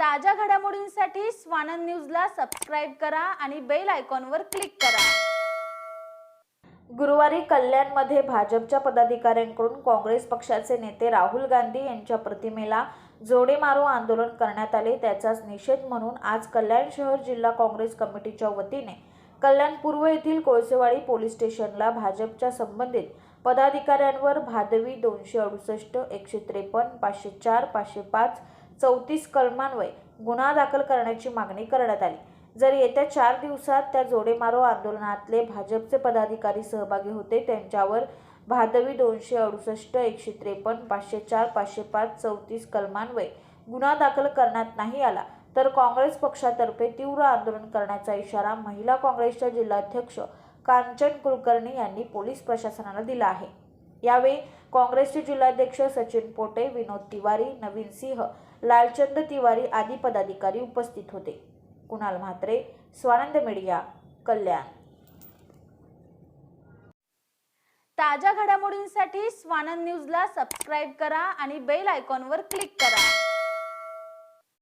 ताज्या घडामोडींसाठी स्वानंद न्यूजला सबस्क्राईब करा आणि बेल आयकॉनवर क्लिक करा. गुरुवारी कल्याणमध्ये भाजपच्या पदाधिकाऱ्यांकडून काँग्रेस पक्षाचे नेते राहुल गांधी यांच्या प्रतिमेला जोडे मारो आंदोलन करण्यात आले त्याचाच निषेध म्हणून आज कल्याण शहर जिल्हा काँग्रेस कमिटीच्या वतीने कल्याण पूर्व येथील कोळसेवाडी पोलीस स्टेशनला भाजपच्या संबंधित पदाधिकाऱ्यांवर भादवी दोनशे अडुसष्ट एकशे त्रेपन्न पाचशे चार पाचशे पाच चौतीस कलमान्वये गुन्हा दाखल करण्याची मागणी करण्यात आली. जर येत्या चार दिवसात त्या जोडेमारो आंदोलनातले भाजपचे पदाधिकारी सहभागी होते त्यांच्यावर भादवी दोनशे अडुसष्ट एकशे त्रेपन्न पाचशे चार पाचशे पाच चौतीस कलमान्वये गुन्हा दाखल करण्यात नाही आला तर काँग्रेस पक्षातर्फे तीव्र आंदोलन करण्याचा इशारा महिला काँग्रेसच्या जिल्हाध्यक्ष कांचन कुलकर्णी यांनी पोलीस प्रशासनाला दिला आहे. यावेळी काँग्रेसचे जिल्हाध्यक्ष सचिन पोटे विनोद तिवारी नवीन सिंह लालचंद तिवारी आदी पदाधिकारी उपस्थित होते. कुणाल म्हात्रे स्वानंद मीडिया कल्याण. ताज्या घडामोडींसाठी स्वानंद न्यूजला सबस्क्राईब करा आणि बेल आयकॉनवर क्लिक करा.